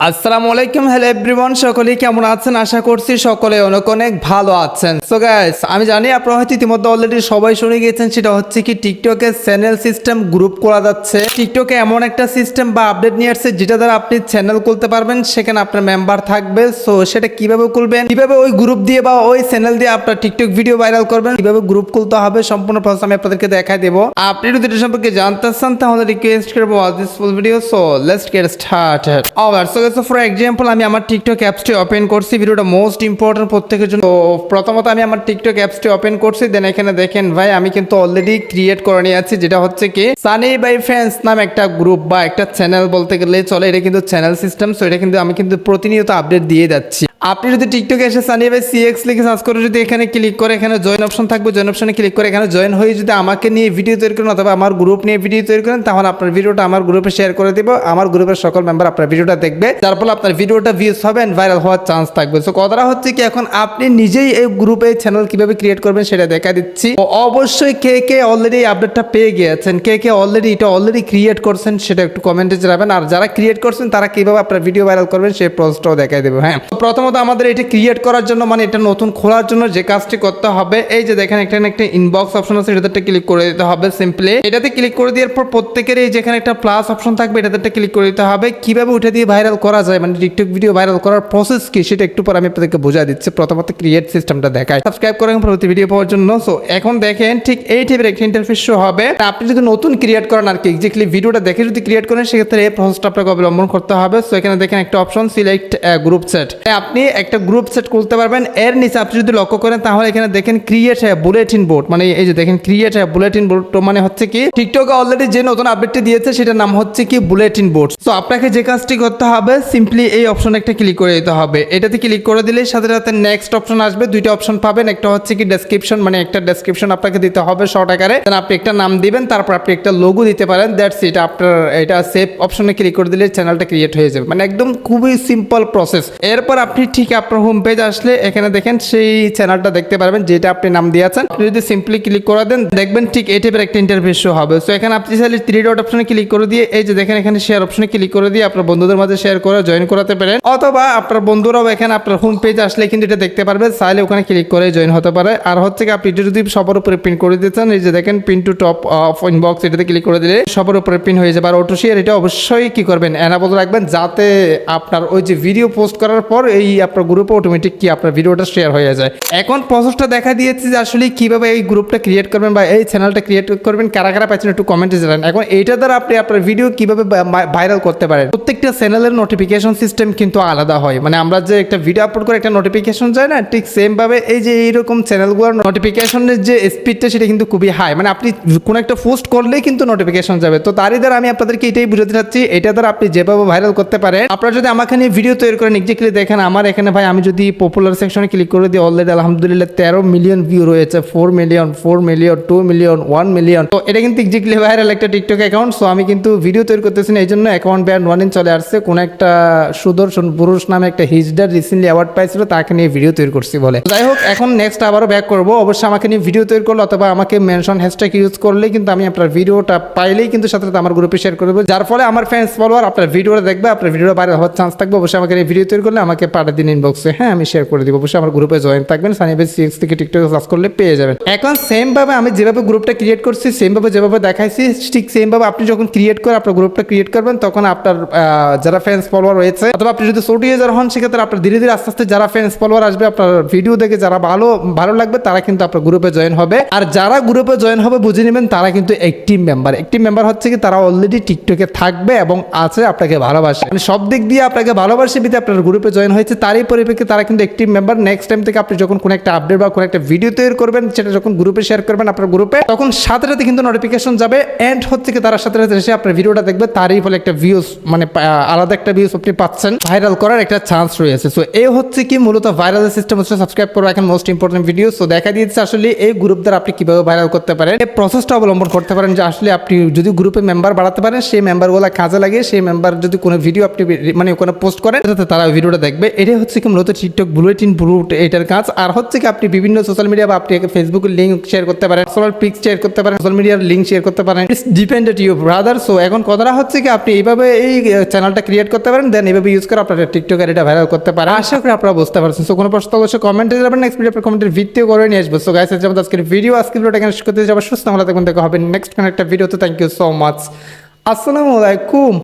আসসালামু আলাইকুম hello everyone সকলে কেমন আছেন? আশা করছি সকলে অনেক অনেক ভালো আছেন। সো গাইস আমি জানি আপনারা হয়তো ইতিমধ্যে অলরেডি সবাই শুনে গিয়েছেন, সেটা হচ্ছে কি টিকটকে চ্যানেল সিস্টেম গ্রুপ করা যাচ্ছে। টিকটকে এমন একটা সিস্টেম বা আপডেট নিয়ে আসছে, যেটা দ্বারা আপনি চ্যানেল খুলতে পারবেন, সেখানে আপনার মেম্বার থাকবে। সো সেটা কীভাবে খুলবেন, কীভাবে ওই গ্রুপ দিয়ে বা ওই চ্যানেল দিয়ে আপনার টিকটক ভিডিও ভাইরাল করবেন, কীভাবে গ্রুপ খুলতে হবে, সম্পূর্ণ প্রসেস আমি আপনাদেরকে দেখাই দেবো। আপনি যদি এটা সম্পর্কে জানতে চান, তাহলে রিকোয়েস্ট করব this full video so let's get started alright so so for example আমি আমার টিকটক অ্যাপসটি ওপেন করছি। ভিডিওটা মোস্ট ইম্পর্টেন্ট প্রত্যেকের জন্য। তো, প্রথমত আমি আমার টিকটক অ্যাপসটি ওপেন করছি। দেন এখানে দেখেন, ভাই, আমি কিন্তু অলরেডি ক্রিয়েট করে নিয়ে আছি, যেটা হচ্ছে কি সানি বাই ফ্রেন্ডস নাম একটা গ্রুপ বা একটা চ্যানেল বলতে গেলে চলে। এটা কিন্তু চ্যানেল সিস্টেম সো এটা কিন্তু আমি কিন্তু প্রতিনিয়ত আপডেট দিয়ে যাচ্ছি। আপনি যদি টিকটকে এসে সানি ভাই সিএক্স লিখে সার্চ করে যদি এখানে ক্লিক করে, এখানে জয়েন অপশন থাকবে। জয়েন অপশনে ক্লিক করে এখানে জয়েন হয়ে যদি আমাকে নিয়ে ভিডিও তৈরি করেন অথবা আমার গ্রুপ নিয়ে ভিডিও তৈরি করেন, তাহলে আপনার ভিডিওটা আমার গ্রুপে শেয়ার করে দিব। আমার গ্রুপের সকল মেম্বার আপনার ভিডিওটা দেখবে। যার ফলে আপনার ভিডিওটা ভিউজ হবে অ্যান্ড ভাইরাল হওয়ার চান্স থাকবে। সো কথাটা হচ্ছে কি, এখন আপনি নিজেই এই গ্রুপে চ্যানেল কীভাবে ক্রিয়েট করবেন সেটা দেখা দিচ্ছি। অবশ্যই কে কে অলরেডি আপডেটটা পেয়ে গিয়েছেন, কে কে অলরেডি এটা অলরেডি ক্রিয়েট করছেন সেটা একটু কমেন্টে জানাবেন। আর যারা ক্রিয়েট করছেন, তারা কীভাবে আপনার ভিডিও ভাইরাল করবেন সেই প্রসেসটাও দেখাই দেবো হ্যাঁ। প্রথমত আমাদের এটা ক্রিয়েট করার জন্য মানে এটা নতুন খোলার জন্য যে কাজটি করতে হবে, এই যে দেখেন এখানে একটা ইনবক্স অপশন আছে এটাতে ক্লিক করে দিতে হবে সিম্পলি এটাতে ক্লিক করে দেওয়ার পর প্রত্যেকের এই যেখানে একটা প্লাস অপশন থাকবে, এটাতে ক্লিক করে দিতে হবে। কীভাবে উঠে দিয়ে ভাইরাল করা যায় মানে টিকটক ভিডিও ভাইরাল করার প্রসেস কি সেটা একটু পর আমি আপনাদেরকে বোঝা দিচ্ছি। প্রথমত ক্রিয়েট সিস্টেমটা দেখায় সাবস্ক্রাইব করেন পরবর্তী ভিডিও পাওয়ার জন্য। সো এখন দেখেন ঠিক এই টাইপের একটা ইন্টারফেস শো হবে। আপনি যদি নতুন ক্রিয়েট করেন আর কি এক্স্যাক্টলি ভিডিওটা দেখে যদি ক্রিয়েট করেন, সেক্ষেত্রে এই প্রসেসটা আপনাকে অবলম্বন করতে হবে। সো এখানে দেখেন একটা অপশন সিলেক্ট গ্রুপ সেট আপনি একটা গ্রুপ সেট খুলতে পারবেন। এর নিচে আপনি যদি লক্ষ্য করেন, তাহলে এখানে দেখেন ক্রিয়েট হ্যাঁ বুলেটিন বোর্ড মানে এই যে দেখেন ক্রিয়েট হ্যাঁ বুলেটিন বোর্ড মানে হচ্ছে কি টিকটকে অলরেডি যে নতুন আপডেটটি দিয়েছে, সেটার নাম হচ্ছে কি বুলেটিন বোর্ড সো আপনাকে যে কাজটি করতে হবে সিম্পলি এই অপশনে একটা ক্লিক করে দিতে হবে। এটাতে ক্লিক করে দিলে সাথে সাথে নেক্সট অপশন আসবে। দুইটা অপশন পাবেন। একটা হচ্ছে কি ডেসক্রিপশন মানে একটা ডেসক্রিপশন আপনাকে দিতে হবে শর্ট আকারে। দেন আপনি একটা নাম দিবেন, তারপর আপনি একটা লোগো দিতে পারেন। দ্যাটস ইট আপনার এটা সেভ অপশনে ক্লিক করে দিলে চ্যানেলটা ক্রিয়েট হয়ে যাবে। মানে একদম খুবই সিম্পল প্রসেস এরপর আপনি ঠিক আপনার হোম পেজ আসলে এখানে দেখেন সেই চ্যানেলটা দেখতে পারবেন, যেটা আপনি নাম দিয়েছেন। আপনি যদি সিম্পলি ক্লিক করে দেন, দেখবেন ঠিক এই টাইপের একটা ইন্টারফেস শো হবে। সো এখানে আপনি চাইলে থ্রি ডট অপশনে ক্লিক করে দিয়ে, এই যে দেখেন এখানে শেয়ার অপশনে ক্লিক করে দিয়ে আপনার বন্ধুদের মাঝে শেয়ার করে জয়েন করাতে পারেন অথবা আপনার বন্ধুরাও এখানে আপনার হোম পেজ আসলে কিন্তু এটা দেখতে পারবে, চাইলে ওখানে ক্লিক করে জয়েন হতে পারে। আর হচ্ছে কি, আপনি যদি সবার উপরে প্রিন্ট করে দিতেন এই যে দেখেন pin to top of inbox এটাতে ক্লিক করে দিলে সবার উপরে প্রিন্ট হয়ে যাবে। আর অটো শেয়ার এটা অবশ্যই কি করবেন এনাবল রাখবেন, যাতে আপনার ওই যে ভিডিও পোস্ট করার পর এই আপনার গ্রুপে অটোমেটিক কি আপনার ভিডিওটা শেয়ার হয়ে যায়। এখন প্রসেসটা দেখা দিয়েছে যে আসলে কীভাবে এই গ্রুপটা ক্রিয়েট করবেন বা এই চ্যানেলটা ক্রিয়েট করবেন, কারা কারা পাচ্ছেন একটু কমেন্টে জানান। এখন এইটা দ্বারা আপনি আপনার ভিডিও কীভাবে ভাইরাল করতে পারেন। প্রত্যেকটা চ্যানেলের নোটিফিকেশন সিস্টেম কিন্তু আলাদা হয়। মানে আমরা যে একটা ভিডিও আপলোড করে একটা নোটিফিকেশন যায় না, ঠিক সেমভাবে এই যে এইরকম চ্যানেলগুলোর নোটিফিকেশনের যে স্পিডটা সেটা কিন্তু খুবই হাই মানে আপনি কোনো একটা পোস্ট করলেই কিন্তু নোটিফিকেশন যাবে। তো তারই দ্বারা আমি আপনাদেরকে এটাই বুঝাতে চাচ্ছি, এটা দ্বারা আপনি যেভাবে ভাইরাল করতে পারেন, আপনারা যদি আমাকে নিয়ে ভিডিও তৈরি করেন এক্সাক্টলি দেখেন, আমার এখানে ভাই আমি যদি পপুলার সেকশনে ক্লিক করে দিই অলরেডি আলহামদুলিল্লাহ তেরো মিলিয়ন ভিউ রয়েছে four million four million two million one million তো এটা কিন্তু এক্সাক্টলি ভাইরাল একটা টিকটক অ্যাকাউন্ট সো আমি কিন্তু ভিডিও তৈরি করতেছি না এই জন্য অ্যাকাউন্ট ব্যান্ড ওয়ান ইন চলে আসছে, কোনো একটা সুদর্শন পুরুষ নামে একটা হিজডার রিসেন্টলি অ্যাওয়ার্ড পাইছিল, তাকে নিয়ে ভিডিও তৈরি করছি বলে। যাই হোক, এখন নেক্সট আবারও ব্যাক করব। অবশ্যই আমাকে নিয়ে ভিডিও তৈরি করল অথবা আমাকে মেনশন হ্যাশট্যাগ ইউজ করলেই কিন্তু আমি আপনার ভিডিওটা পাইলেই কিন্তু সাথে সাথে আমার গ্রুপে শেয়ার করব যার ফলে আমার ফ্যান্স ফলোয়ার আপনার ভিডিওটা দেখবে, আপনার ভিডিওটা বাইরে হওয়ার চান্স থাকবে। অবশ্যই আমাকে নিয়ে ভিডিও তৈরি করলে আমাকে পাঠিয়ে দিন ইনবক্সে হ্যাঁ আমি শেয়ার করে দিব। অবশ্যই আমার গ্রুপে জয়েন থাকবেন। সানিবেজ সিক্স থেকে টিকটক সার্চ করলে পেয়ে যাবেন। এখন সেম ভাবে আমি যেভাবে গ্রুপটা ক্রিয়েট করছি সেম ভাবে যেভাবে দেখাইছি, ঠিক সেম ভাবে আপনি যখন ক্রিয়েট করে আপনার গ্রুপটা ক্রিয়েট করবেন, তখন আপনার যারা ফ্যান্স ফলোয়ার রয়েছে। অথবা আপনি যদি ছোট ইউজার হন, সেক্ষেত্রে আপনার ধীরে ধীরে আস্তে আস্তে যারা ফ্যান্স ফলোয়ার আসবে, আপনার ভিডিও দেখে যারা ভালো ভালো লাগবে, তারা কিন্তু আপনার গ্রুপে জয়েন হবে। আর যারা গ্রুপে জয়েন হবে, বুঝে নেবেন তারা কিন্তু একটিভ মেম্বার একটিভ মেম্বার হচ্ছে কি, তারা অলরেডি টিকটকে থাকবে এবং আছে আপনাকে ভালোবাসে। মানে সব দিক দিয়ে আপনাকে ভালোবাসে বিধে আপনার গ্রুপে জয়েন হয়েছে। তারই পরিপ্রেক্ষিতে তারা কিন্তু একটিভ মেম্বার নেক্সট টাইম থেকে আপনি যখন কোনো একটা আপডেট বা কোনো একটা ভিডিও তৈরি করবেন, সেটা যখন গ্রুপে শেয়ার করবেন আপনার গ্রুপে তখন সাথে সাথে কিন্তু নোটিফিকেশন যাবে। এন্ড হচ্ছে কি, তারা সাথে সাথে এসে আপনার ভিডিওটা দেখবে। তারই ফলে একটা ভিউজ মানে আলাদা একটা ভিউজ আপনি পাচ্ছেন। ভাইরাল করার একটা চান্স রয়েছে। সো এই হচ্ছে কি মূলত ভাইরাল সিস্টেম হচ্ছে সাবস্ক্রাইব করব এখন মোস্ট ইম্পর্টেন্ট ভিডিও সো দেখা দিয়েছে আসলে এই গ্রুপ দ্বারা আপনি কীভাবে ভাইরাল করতে পারেন। এই প্রসেসটা অবলম্বন করতে পারেন যে আসলে আপনি যদি গ্রুপে মেম্বার বাড়াতে পারেন, সেই মেম্বারগুলো কাজে লাগে সেই মেম্বার যদি কোনো ভিডিও আপনি মানে কোনো পোস্ট করেন যাতে তারা ভিডিওটা দেখবে। এটাই হচ্ছে কি মূলত টিকটক বুলেটিন ব্রুট এটার কাজ। আর হচ্ছে কি আপনি বিভিন্ন সোশ্যাল মিডিয়া বা আপনি ফেসবুকের লিঙ্ক শেয়ার করতে পারেন সোশ্যাল পিক্স শেয়ার করতে পারেন সোশ্যাল মিডিয়ার লিঙ্ক শেয়ার করতে পারেন। It's depended you brother so এখন কথাটা হচ্ছে কি আপনি এইভাবে এই চ্যানেলটা ক্রিয়েট করতে করতে পারেন দেন এভাবে ইউজ করে আপনারা টিকটকের এটা ভাইরাল করতে পারেন। আশা করি আপনারা বুঝতে পারছেন। সো কোনো প্রশ্ন অবশ্যই কমেন্টে যাবেন নেক্সট ভিডিও কমেন্টের ভিত্তিও করে নিয়ে আসব। সো গাইস যেমন আজকের ভিডিও আজকে ভিডিওটা এখানে করতে যাব। সুস্থ ভালো দেখুন দেখা, হবে নেক্সট কোনো একটা ভিডিওতে থ্যাংক ইউ সো মাচ আসসালামু আলাইকুম।